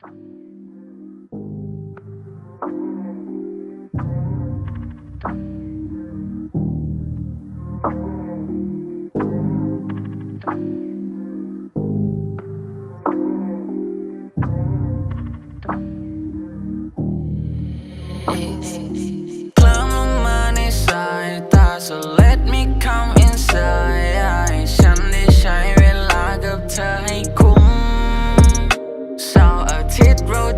เคลิ้มลง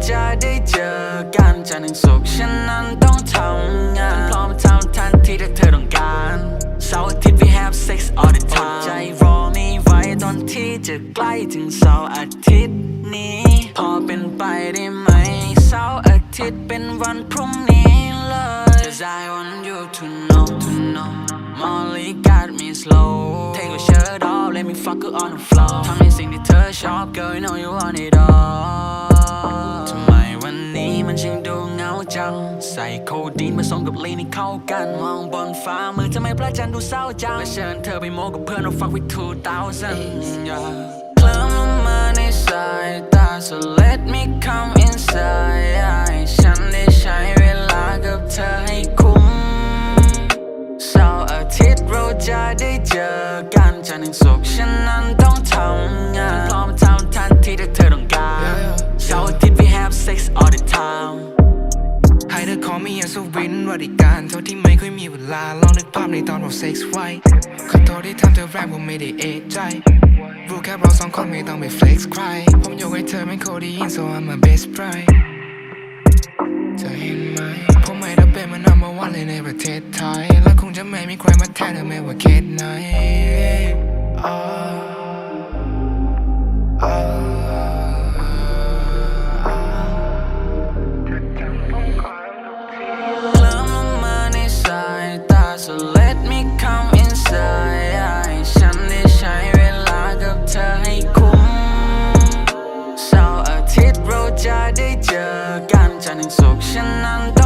จะได้เจอกันจันทร์ถึงศุกร์ฉันนั้นต้องทำงานพร้อมทำทันทีถ้าเธอต้องการเสาร์อาทิตย์ we have sex all the time ใจรอไม่ไหวตอนที่จะใกล้ถึงเสาร์อาทิตย์นี้ พอเป็นไปได้ไหมเสาร์อาทิตย์เป็นวันพรุ่งนี้เลย Cause I want you to know to know Molly got me slow Take your shirt off let me fuck her on the floor ทำในสิ่งที่เธอชอบ girl you know you want it all งดูเงาจัง ใส่โคดีนผสมกับลีนให้เข้ากัน มองบนฟ้ามือทำไมพระจันทร์ดูเศร้าจังและเชิญเธอไปโมกับเพื่อนเรา fuck with 2000 yeah เคลิ้มลงมาในสายตา so let me come inside ฉันได้ใช้เวลากับเธอให้คุ้มเสาร์อาทิตย์เราจะได้เจอกันจันทร์ถึงศุกร์ฉันนั้นต้องทำ ขอมีอัศวินบริการเท่าที่ไม่ค่อยมีเวลาลองนึกภาพในตอนเราเซ็กซ์ไว้ขอโทษที่ทำเธอแรกผมไม่ได้เอะใจรู้แค่เราสองคนไม่ต้องไปเฟล็กซ์ใครผมยกให้เธอไม่เคด้ยิน so I'm a best friend เธอเห็นไหมผมไม่ได้เป็นมัน number one เลยในประเทศไทย และคงจะไม่มีใครมาแทนเธอไม่ว่าเขตไหน so let me come inside ฉันได้ใช้เวลากับเธอให้คุ้มเสาร์อาทิตย์เราจะได้เจอกันจันทร์ถึงศุกร์ฉันนั้น